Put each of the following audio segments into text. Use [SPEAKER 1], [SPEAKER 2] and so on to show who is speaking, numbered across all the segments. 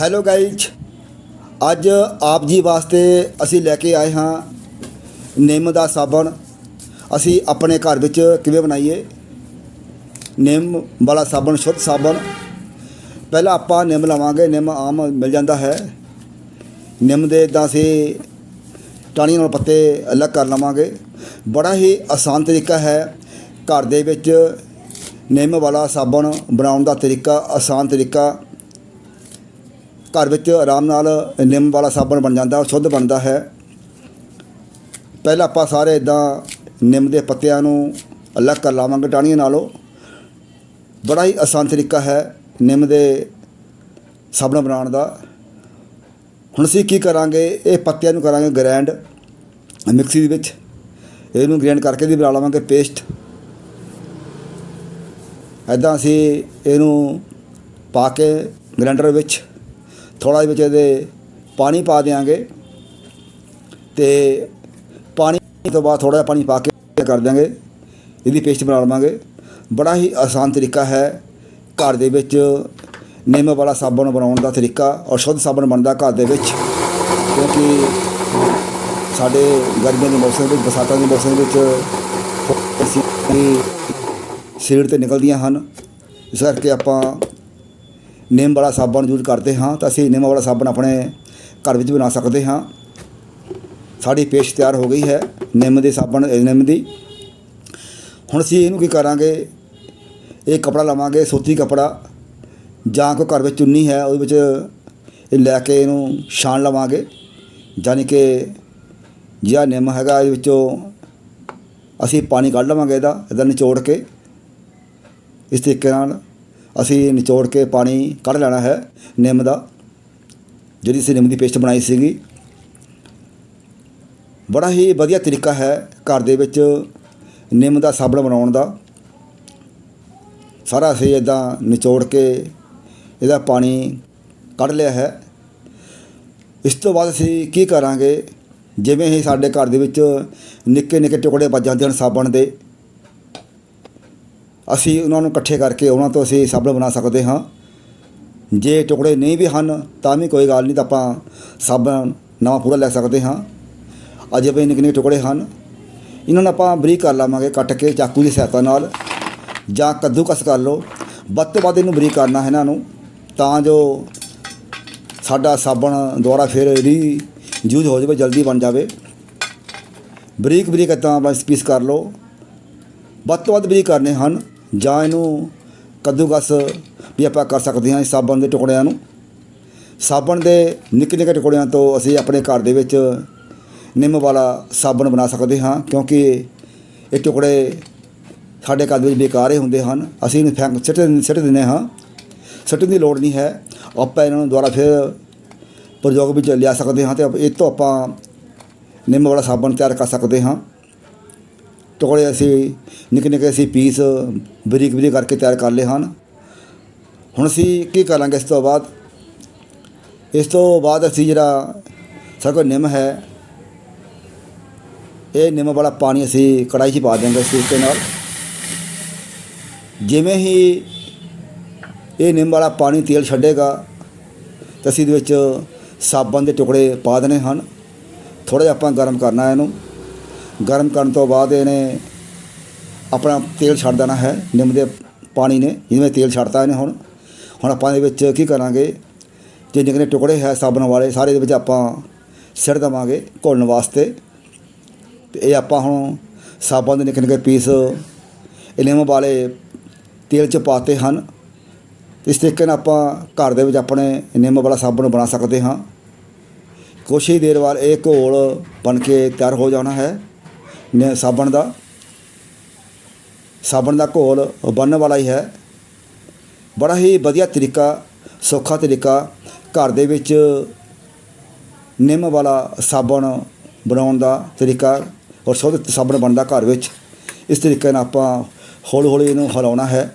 [SPEAKER 1] Hello guys ਅੱਜ ਆਪ ਜੀ ਵਾਸਤੇ ਅਸੀਂ ਲੈ ਕੇ ਆਏ ਹਾਂ ਨਿੰਮ ਦਾ ਸਾਬਣ। ਅਸੀਂ ਆਪਣੇ ਘਰ ਵਿੱਚ ਕਿਵੇਂ ਬਣਾਈਏ? ਨਿੰਮ ਵਾਲਾ ਸਾਬਣ, ਸ਼ੁੱਧ ਸਾਬਣ। ਪਹਿਲਾਂ ਆਪਾਂ ਨਿੰਮ ਲਵਾਂਗੇ, ਨਿੰਮ ਆਮ ਮਿਲ ਜਾਂਦਾ ਹੈ। ਨਿੰਮ ਦੇ ਇਦਾਂ ਅਸੀਂ ਟਾਹਣੀਆਂ ਨਾਲ ਪੱਤੇ ਅਲੱਗ ਕਰ ਲਵਾਂਗੇ। ਬੜਾ ਹੀ ਆਸਾਨ ਤਰੀਕਾ ਹੈ ਘਰ ਦੇ ਵਿੱਚ ਨਿੰਮ ਵਾਲਾ ਸਾਬਣ ਬਣਾਉਣ ਦਾ ਤਰੀਕਾ, ਆਸਾਨ ਤਰੀਕਾ। ਘਰ ਵਿੱਚ ਆਰਾਮ ਨਾਲ ਨਿੰਮ ਵਾਲਾ ਸਾਬਣ ਬਣ ਜਾਂਦਾ ਔਰ ਸ਼ੁੱਧ ਬਣਦਾ ਹੈ। ਪਹਿਲਾਂ ਆਪਾਂ ਸਾਰੇ ਇਦਾਂ ਨਿੰਮ ਦੇ ਪੱਤਿਆਂ ਨੂੰ ਅਲੱਗ ਕਰ ਲਾਵਾਂਗੇ ਟਾਹਣੀਆਂ ਨਾਲੋਂ। ਬੜਾ ਹੀ ਆਸਾਨ ਤਰੀਕਾ ਹੈ ਨਿੰਮ ਦੇ ਸਾਬਣ ਬਣਾਉਣ ਦਾ। ਹੁਣ ਅਸੀਂ ਕੀ ਕਰਾਂਗੇ, ਇਹ ਪੱਤਿਆਂ ਨੂੰ ਕਰਾਂਗੇ ਗ੍ਰੈਂਡ ਮਿਕਸੀ ਦੇ ਵਿੱਚ। ਇਹਨੂੰ ਗ੍ਰੈਂਡ ਕਰਕੇ ਦੀ ਬਣਾ ਲਵਾਂਗੇ ਪੇਸਟ। ਐਦਾਂ ਅਸੀਂ ਇਹਨੂੰ ਪਾ ਕੇ ਗ੍ਰੈਂਡਰ ਵਿੱਚ ਥੋੜਾ ਵਿੱਚ ਇਹਦੇ ਪਾਣੀ ਪਾ ਦਿਆਂਗੇ ਤੇ ਪਾਣੀ ਤੋਂ ਬਾਅਦ ਥੋੜਾ ਜਿਹਾ ਪਾਣੀ ਪਾ ਕੇ ਕਰ ਦਿਆਂਗੇ, ਇਹਦੀ ਪੇਸਟ ਬਣਾ ਲਵਾਂਗੇ। ਬੜਾ ਹੀ ਆਸਾਨ ਤਰੀਕਾ ਹੈ ਘਰ ਦੇ ਵਿੱਚ ਨਿੰਮ ਵਾਲਾ ਸਾਬਣ ਬਣਾਉਣ ਦਾ ਤਰੀਕਾ ਔਰ ਸ਼ੁੱਧ ਸਾਬਣ ਬਣਦਾ ਘਰ ਦੇ ਵਿੱਚ, ਕਿਉਂਕਿ ਸਾਡੇ ਗਰਮੀਆਂ ਦੇ ਮੌਸਮ ਵਿੱਚ, ਬਰਸਾਤਾਂ ਦੇ ਮੌਸਮ ਵਿੱਚ ਸਰੀਰ ਤੇ ਨਿਕਲਦੀਆਂ ਹਨ। ਇਸ ਕਰਕੇ ਆਪਾਂ ਨਿੰਮ ਵਾਲਾ ਸਾਬਣ ਯੂਜ਼ ਕਰਦੇ ਹਾਂ ਤਾਂ ਅਸੀਂ ਨਿੰਮ ਵਾਲਾ ਸਾਬਣ ਆਪਣੇ ਘਰ ਵਿੱਚ ਬਣਾ ਸਕਦੇ ਹਾਂ। ਸਾਡੀ ਪੇਸ਼ ਤਿਆਰ ਹੋ ਗਈ ਹੈ ਨਿੰਮ ਦੇ ਸਾਬਣ ਅ, ਨਿੰਮ ਦੀ। ਹੁਣ ਅਸੀਂ ਇਹਨੂੰ ਕੀ ਕਰਾਂਗੇ? ਇਹ ਕਪੜਾ ਲਵਾਂਗੇ ਸੂਤੀ ਕਪੜਾ। ਜਾਂ ਕੋਈ ਘਰ ਵਿੱਚ ਚੁੰਨੀ ਹੈ ਉਹਦੇ ਵਿੱਚ ਇਹ ਲੈ ਕੇ ਇਹਨੂੰ ਛਾਣ ਲਵਾਂਗੇ। ਯਾਨੀ ਕਿ ਜਿਹੜਾ ਨਿੰਮ ਹੈਗਾ ਇਹਦੇ ਵਿੱਚੋਂ ਅਸੀਂ ਪਾਣੀ ਕੱਢ ਲਵਾਂਗੇ ਇਹਦਾ ਇਹਦਾ ਨਿਚੋੜ ਕੇ। ਇਸ ਤਰੀਕੇ ਨਾਲ ਅਸੀਂ ਨਿਚੋੜ ਕੇ ਪਾਣੀ ਕੱਢ ਲੈਣਾ ਹੈ ਨਿੰਮ ਦਾ, ਜਿਹੜੀ ਅਸੀਂ ਨਿੰਮ ਦੀ ਪੇਸਟ ਬਣਾਈ ਸੀਗੀ। ਬੜਾ ਹੀ ਵਧੀਆ ਤਰੀਕਾ ਹੈ ਘਰ ਦੇ ਵਿੱਚ ਨਿੰਮ ਦਾ ਸਾਬਣ ਬਣਾਉਣ ਦਾ। ਸਾਰਾ ਅਸੀਂ ਇਦਾਂ ਨਿਚੋੜ ਕੇ ਇਹਦਾ ਪਾਣੀ ਕੱਢ ਲਿਆ ਹੈ। ਇਸ ਤੋਂ ਬਾਅਦ ਅਸੀਂ ਕੀ ਕਰਾਂਗੇ? ਜਿਵੇਂ ਹੀ ਸਾਡੇ ਘਰ ਦੇ ਵਿੱਚ ਨਿੱਕੇ ਨਿੱਕੇ ਟੁਕੜੇ ਵੱਜ ਜਾਂਦੇ ਹਨ ਸਾਬਣ ਦੇ ਅਸੀਂ ਉਹਨਾਂ ਨੂੰ ਇਕੱਠੇ ਕਰਕੇ ਉਹਨਾਂ ਤੋਂ ਅਸੀਂ ਸਾਬਣ ਬਣਾ ਸਕਦੇ ਹਾਂ। ਜੇ ਟੁਕੜੇ ਨਹੀਂ ਵੀ ਹਨ, ਤਾਂ ਵੀ ਕੋਈ ਗੱਲ ਨਹੀਂ, ਤਾਂ ਆਪਾਂ ਸਾਬਣ ਨਵਾਂ ਪੂਰਾ ਲੈ ਸਕਦੇ ਹਾਂ। ਅਜੇ ਵੀ ਨਿੱਕੇ ਨਿੱਕੇ ਟੁਕੜੇ ਹਨ। ਇਹਨਾਂ ਨੂੰ ਆਪਾਂ ਬਰੀਕ ਕਰ ਲਾਵਾਂਗੇ, ਕੱਟ ਕੇ ਚਾਕੂ ਦੀ ਸਹਾਇਤਾ ਨਾਲ। ਜਾਂ ਕੱਦੂਕਸ ਕਰ ਲਓ। ਵੱਧ ਤੋਂ ਵੱਧ ਇਹਨੂੰ ਬਰੀਕ ਕਰਨਾ ਹੈ ਇਹਨਾਂ ਨੂੰ। ਤਾਂ ਜੋ ਸਾਡਾ ਸਾਬਣ ਦੁਬਾਰਾ ਫਿਰ ਰੀ ਯੂਜ਼ ਹੋ ਜਾਵੇ, ਜਲਦੀ ਬਣ ਜਾਵੇ। ਬਰੀਕ ਬਰੀਕ ਇੱਦਾਂ ਬਸ ਪੀਸ ਕਰ ਲਓ। ਵੱਧ ਤੋਂ ਵੱਧ ਬਰੀਕ ਕਰਨੇ ਹਨ। ਜਾਂ ਇਹਨੂੰ ਕੱਦੂਕਸ ਵੀ ਆਪਾਂ ਕਰ ਸਕਦੇ ਹਾਂ ਇਸ ਸਾਬਣ ਦੇ ਟੁਕੜਿਆਂ ਨੂੰ। ਸਾਬਣ ਦੇ ਨਿੱਕੇ ਨਿੱਕੇ ਟੁਕੜਿਆਂ ਤੋਂ ਅਸੀਂ ਆਪਣੇ ਘਰ ਦੇ ਵਿੱਚ ਨਿੰਮ ਵਾਲਾ ਸਾਬਣ ਬਣਾ ਸਕਦੇ ਹਾਂ, ਕਿਉਂਕਿ ਇਹ ਟੁਕੜੇ ਸਾਡੇ ਘਰ ਦੇ ਵਿੱਚ ਬੇਕਾਰ ਹੀ ਹੁੰਦੇ ਹਨ। ਅਸੀਂ ਇਹਨੂੰ ਫੈਂਕ ਸਿੱਟ ਸਿੱਟ ਦਿੰਦੇ ਹਾਂ। ਸਿੱਟਣ ਦੀ ਲੋੜ ਨਹੀਂ ਹੈ। ਆਪਾਂ ਇਹਨਾਂ ਨੂੰ ਦੁਬਾਰਾ ਫਿਰ ਪ੍ਰਯੋਗ ਵਿੱਚ ਲਿਆ ਸਕਦੇ ਹਾਂ ਤੇ ਇਹ ਤੋਂ ਆਪਾਂ ਨਿੰਮ ਵਾਲਾ ਸਾਬਣ ਤਿਆਰ ਕਰ ਸਕਦੇ ਹਾਂ। ਟੁਕੜੇ ਅਸੀਂ, ਨਿੱਕੇ ਨਿੱਕੇ ਅਸੀਂ ਪੀਸ ਬਰੀਕ ਬਰੀਕ ਕਰਕੇ ਤਿਆਰ ਕਰ ਲਏ ਹਨ। ਹੁਣ ਅਸੀਂ ਕੀ ਕਰਾਂਗੇ ਇਸ ਤੋਂ ਬਾਅਦ? ਇਸ ਤੋਂ ਬਾਅਦ ਅਸੀਂ ਜਿਹੜਾ ਸਾਡੇ ਕੋਲ ਨਿੰਮ ਹੈ, ਇਹ ਨਿੰਮ ਵਾਲਾ ਪਾਣੀ ਅਸੀਂ ਕੜਾਈ 'ਚ ਪਾ ਦਿਆਂਗੇ ਇਸ ਤਰੀਕੇ ਨਾਲ। ਜਿਵੇਂ ਹੀ ਇਹ ਨਿੰਮ ਵਾਲਾ ਪਾਣੀ ਤੇਲ ਛੱਡੇਗਾ, ਤਾਂ ਅਸੀਂ ਇਹਦੇ ਵਿੱਚ ਸਾਬਣ ਦੇ ਟੁਕੜੇ ਪਾ ਦੇਣੇ ਹਨ। ਥੋੜ੍ਹਾ ਜਿਹਾ ਆਪਾਂ ਗਰਮ ਕਰਨਾ ਇਹਨੂੰ। ਗਰਮ ਕਰਨ ਤੋਂ ਬਾਅਦ ਇਹਨੇ ਆਪਣਾ ਤੇਲ ਛੱਡ ਦੇਣਾ ਹੈ, ਨਿੰਮ ਦੇ ਪਾਣੀ ਨੇ, ਜਿਵੇਂ ਤੇਲ ਛੱਡਤਾ ਇਹਨੇ ਹੁਣ। ਹੁਣ ਆਪਾਂ ਇਹਦੇ ਵਿੱਚ ਕੀ ਕਰਾਂਗੇ? ਜੇ ਨਿਕਲੇ ਟੁਕੜੇ ਹੈ ਸਾਬਣ ਵਾਲੇ, ਸਾਰੇ ਇਹਦੇ ਵਿੱਚ ਆਪਾਂ ਸਿੱਟ ਦੇਵਾਂਗੇ ਘੋਲਣ ਵਾਸਤੇ। ਤੇ ਇਹ ਆਪਾਂ ਹੁਣ ਸਾਬਣ ਦੇ ਨਿੱਕੇ ਨਿੱਕੇ ਪੀਸ ਇਹ ਨਿੰਮ ਵਾਲੇ ਤੇਲ 'ਚ ਪਾਤੇ ਹਨ। ਇਸ ਤਰੀਕੇ ਨਾਲ ਆਪਾਂ ਘਰ ਦੇ ਵਿੱਚ ਆਪਣੇ ਨਿੰਮ ਵਾਲਾ ਸਾਬਣ ਬਣਾ ਸਕਦੇ ਹਾਂ। ਕੁਛ ਹੀ ਦੇਰ ਬਾਅਦ ਇਹ ਘੋਲ ਬਣ ਕੇ ਤਿਆਰ ਹੋ ਜਾਣਾ ਹੈ। ਨੇ ਸਾਬਣ ਦਾ। ਸਾਬਣ ਦਾ ਘੋਲ ਬਣਨ ਵਾਲਾ ਹੀ ਹੈ। ਬੜਾ ਹੀ ਵਧੀਆ ਤਰੀਕਾ, ਸੌਖਾ ਤਰੀਕਾ ਘਰ ਦੇ ਵਿੱਚ ਨਿੰਮ ਵਾਲਾ ਸਾਬਣ ਬਣਾਉਣ ਦਾ ਤਰੀਕਾ ਔਰ ਸ਼ੁੱਧ ਸਾਬਣ ਬਣਦਾ ਘਰ ਵਿੱਚ। ਇਸ ਤਰੀਕੇ ਨਾਲ ਆਪਾਂ ਹੌਲੀ ਹੌਲੀ ਇਹਨੂੰ ਹਿਲਾਉਣਾ ਹੈ।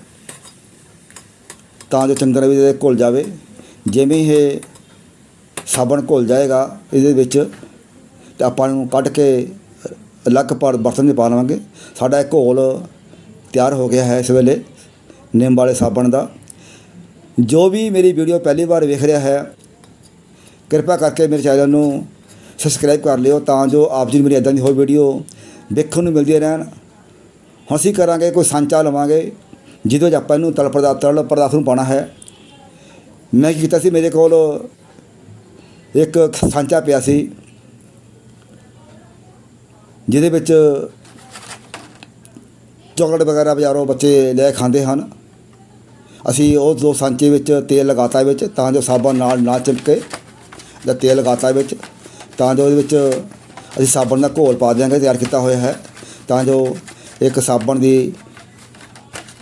[SPEAKER 1] ਤਾਂ ਜੋ ਚੰਗੀ ਤਰ੍ਹਾਂ ਵੀ ਇਹਦੇ ਘੁਲ ਜਾਵੇ। ਜਿਵੇਂ ਇਹ ਸਾਬਣ ਘੁਲ ਜਾਏਗਾ ਇਹਦੇ ਵਿੱਚ ਤੇ ਆਪਾਂ ਨੂੰ ਕੱਢ ਕੇ ਅਲੱਗ ਪਰ ਬਰਤਨ 'ਚ ਪਾ ਲਵਾਂਗੇ। ਸਾਡਾ ਇੱਕ ਘੋਲ ਤਿਆਰ ਹੋ ਗਿਆ ਹੈ ਇਸ ਵੇਲੇ, ਨਿੰਮ ਵਾਲੇ ਸਾਬਣ ਦਾ। ਜੋ ਵੀ ਮੇਰੀ ਵੀਡੀਓ ਪਹਿਲੀ ਵਾਰ ਵੇਖ ਰਿਹਾ ਹੈ, ਕਿਰਪਾ ਕਰਕੇ ਮੇਰੇ ਚੈਨਲ ਨੂੰ ਸਬਸਕ੍ਰਾਈਬ ਕਰ ਲਿਓ ਤਾਂ ਜੋ ਆਪ ਜੀ ਨੂੰ ਮੇਰੀ ਇਦਾਂ ਦੀ ਹੋਰ ਵੀਡੀਓ ਦੇਖਣ ਨੂੰ ਮਿਲਦੀਆਂ ਰਹਿਣ। ਹੁਣ ਅਸੀਂ ਕਰਾਂਗੇ ਕੋਈ ਸਾਂਚਾ ਲਵਾਂਗੇ, ਜਿਹਦੇ ਵਿੱਚ ਆਪਾਂ ਇਹਨੂੰ ਤਲ ਪਦਾਰਥ ਤਲ ਪਦਾਰਥ ਨੂੰ ਪਾਉਣਾ ਹੈ। ਮੈਂ ਕੀ ਕੀਤਾ ਸੀ, ਮੇਰੇ ਕੋਲ ਇੱਕ ਸਾਂਚਾ ਪਿਆ ਸੀ। ਜਿਹਦੇ ਵਿੱਚ ਚਾਕਲੇਟ ਵਗੈਰਾ ਬਾਜ਼ਾਰੋਂ ਬੱਚੇ ਲੈ ਖਾਂਦੇ ਹਨ। ਅਸੀਂ ਉਹ ਦੋ ਸਾਂਚੇ ਵਿੱਚ ਤੇਲ ਲਗਾਤਾ ਵਿੱਚ, ਤਾਂ ਜੋ ਸਾਬਣ ਨਾਲ ਨਾ ਚਿਪਕੇ ਜਾਂ ਤੇਲ ਲਗਾਤਾ ਵਿੱਚ, ਤਾਂ ਜੋ ਉਹਦੇ ਵਿੱਚ ਅਸੀਂ ਸਾਬਣ ਦਾ ਘੋਲ ਪਾ ਦਿਆਂਗੇ, ਤਿਆਰ ਕੀਤਾ ਹੋਇਆ ਹੈ। ਤਾਂ ਜੋ ਇੱਕ ਸਾਬਣ ਦੀ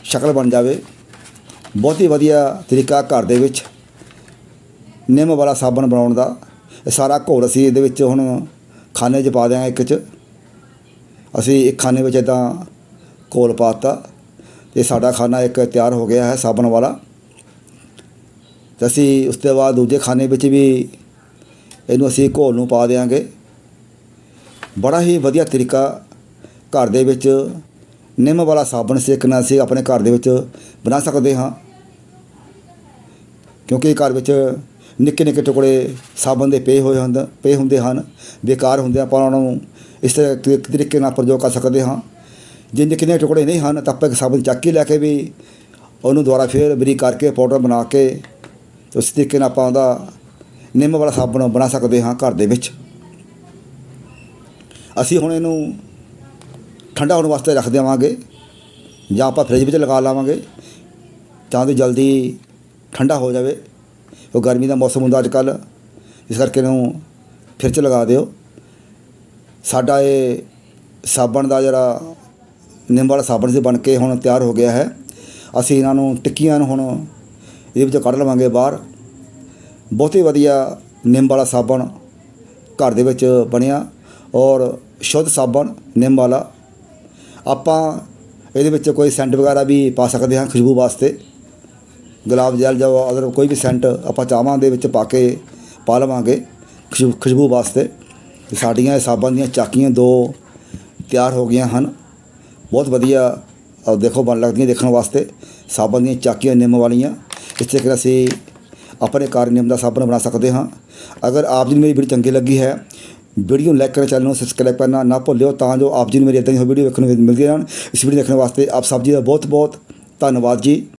[SPEAKER 1] ਸ਼ਕਲ ਬਣ ਜਾਵੇ। ਬਹੁਤ ਹੀ ਵਧੀਆ ਤਰੀਕਾ ਘਰ ਦੇ ਵਿੱਚ ਨਿੰਮ ਵਾਲਾ ਸਾਬਣ ਬਣਾਉਣ ਦਾ। ਇਹ ਸਾਰਾ ਘੋਲ ਅਸੀਂ ਇਹਦੇ ਵਿੱਚ ਹੁਣ ਖਾਨੇ 'ਚ ਪਾ ਦਿਆਂਗੇ ਇੱਕ 'ਚ। ਅਸੀਂ ਇੱਕ ਖਾਨੇ ਵਿੱਚ ਇਦਾਂ ਘੋਲ ਪਾਤਾ ਤੇ ਸਾਡਾ ਖਾਣਾ ਇੱਕ ਤਿਆਰ ਹੋ ਗਿਆ ਹੈ ਸਾਬਣ ਵਾਲਾ। ਤੇ ਅਸੀਂ ਉਸ ਤੋਂ ਬਾਅਦ ਦੂਜੇ ਖਾਨੇ ਵਿੱਚ ਵੀ ਇਹਨੂੰ ਅਸੀਂ ਘੋਲ ਨੂੰ ਪਾ ਦਿਆਂਗੇ। ਬੜਾ ਹੀ ਵਧੀਆ ਤਰੀਕਾ ਘਰ ਦੇ ਵਿੱਚ ਨਿੰਮ ਵਾਲਾ ਸਾਬਣ ਸੇਕਣਾ ਅਸੀਂ ਆਪਣੇ ਘਰ ਦੇ ਵਿੱਚ ਬਣਾ ਸਕਦੇ ਹਾਂ। ਕਿਉਂਕਿ ਘਰ ਵਿੱਚ ਨਿੱਕੇ ਨਿੱਕੇ ਟੁਕੜੇ ਸਾਬਣ ਦੇ ਪਏ ਹੋਏ ਹੁੰਦੇ, ਪਏ ਹੁੰਦੇ ਹਨ, ਬੇਕਾਰ ਹੁੰਦੇ ਆਪਾਂ ਉਹਨਾਂ ਨੂੰ ਇਸ ਤਰ੍ਹਾਂ ਤਰੀਕੇ ਨਾਲ ਪ੍ਰਯੋਗ ਕਰ ਸਕਦੇ ਹਾਂ। ਜੇ ਨਿੱਕੇ ਨਿੱਕੇ ਟੁਕੜੇ ਨਹੀਂ ਹਨ, ਤਾਂ ਆਪਾਂ ਇੱਕ ਸਾਬਣ ਚੱਕ ਕੇ ਲੈ ਕੇ ਵੀ ਉਹਨੂੰ ਦੁਬਾਰਾ ਫੇਰ ਬਰੀਕ ਕਰਕੇ ਪਾਊਡਰ ਬਣਾ ਕੇ ਉਸ ਤਰੀਕੇ ਨਾਲ ਆਪਾਂ ਉਹਦਾ ਨਿੰਮ ਵਾਲਾ ਸਾਬਣ ਬਣਾ ਸਕਦੇ ਹਾਂ ਘਰ ਦੇ ਵਿੱਚ। ਅਸੀਂ ਹੁਣ ਇਹਨੂੰ ਠੰਡਾ ਹੋਣ ਵਾਸਤੇ ਰੱਖ ਦੇਵਾਂਗੇ ਜਾਂ ਆਪਾਂ ਫ੍ਰਿਜ ਵਿੱਚ ਲਗਾ ਲਾਵਾਂਗੇ ਤਾਂ ਕਿ ਜਲਦੀ ਠੰਡਾ ਹੋ ਜਾਵੇ। ਉਹ ਗਰਮੀ ਦਾ ਮੌਸਮ ਹੁੰਦਾ ਅੱਜ ਕੱਲ੍ਹ ਇਸ ਕਰਕੇ ਇਹਨੂੰ ਫਿਰ 'ਚ ਲਗਾ ਦਿਓ। ਸਾਡਾ ਇਹ ਸਾਬਣ ਦਾ ਜਿਹੜਾ ਨਿੰਮ ਵਾਲਾ ਸਾਬਣ ਸੀ, ਬਣ ਕੇ ਹੁਣ ਤਿਆਰ ਹੋ ਗਿਆ ਹੈ। ਅਸੀਂ ਇਹਨਾਂ ਨੂੰ ਟਿੱਕੀਆਂ ਨੂੰ ਹੁਣ ਇਹਦੇ ਵਿੱਚੋਂ ਕੱਢ ਲਵਾਂਗੇ ਬਾਹਰ। ਬਹੁਤ ਹੀ ਵਧੀਆ ਨਿੰਮ ਵਾਲਾ ਸਾਬਣ ਘਰ ਦੇ ਵਿੱਚ ਬਣਿਆ ਔਰ ਸ਼ੁੱਧ ਸਾਬਣ ਨਿੰਮ ਵਾਲਾ। ਆਪਾਂ ਇਹਦੇ ਵਿੱਚ ਕੋਈ ਸੈਂਟ ਵਗੈਰਾ ਵੀ ਪਾ ਸਕਦੇ ਹਾਂ ਖੁਸ਼ਬੂ ਵਾਸਤੇ। ਗੁਲਾਬ ਜਲ ਜਾਂ ਅਦਰ ਕੋਈ ਵੀ ਸੈਂਟ ਆਪਾਂ ਚਾਵਾਂ ਦੇ ਵਿੱਚ ਪਾ ਕੇ ਪਾ ਲਵਾਂਗੇ ਖੁਸ਼ਬੂ ਖੁਸ਼ਬੂ ਵਾਸਤੇ। ਤੇ ਸਾਡੀਆਂ ਇਹ ਸਾਬਣ ਦੀਆਂ ਚਾਕੀਆਂ ਦੋ ਤਿਆਰ ਹੋ ਗਈਆਂ ਹਨ। ਬਹੁਤ ਵਧੀਆ ਦੇਖੋ ਬਣ ਲੱਗਦੀਆਂ ਦੇਖਣ ਵਾਸਤੇ। ਸਾਬਣ ਦੀਆਂ ਚਾਕੀਆਂ ਨਿੰਮ ਵਾਲੀਆਂ। ਇਸ ਤਰ੍ਹਾਂ ਅਸੀਂ ਆਪਣੇ ਘਰ ਨਿੰਮ ਦਾ ਸਾਬਣ ਬਣਾ ਸਕਦੇ ਹਾਂ। ਅਗਰ ਆਪ ਜੀ ਨੂੰ ਮੇਰੀ ਵੀਡੀਓ ਚੰਗੀ ਲੱਗੀ ਹੈ, ਵੀਡੀਓ ਨੂੰ ਲਾਈਕ ਕਰਨਾ ਚੈਨਲ ਨੂੰ ਸਬਸਕ੍ਰਾਈਬ ਕਰਨਾ ਨਾ ਭੁੱਲਿਓ ਤਾਂ ਜੋ ਆਪ ਜੀ ਨੂੰ ਮੇਰੀ ਇਦਾਂ ਦੀ ਵੀਡੀਓ ਵੇਖਣ ਨੂੰ ਮਿਲਦੀ ਰਹਿਣ। ਇਸ ਵੀਡੀਓ ਦੇਖਣ ਵਾਸਤੇ ਆਪ ਸਭ ਜੀ ਦਾ ਬਹੁਤ ਬਹੁਤ ਧੰਨਵਾਦ ਜੀ।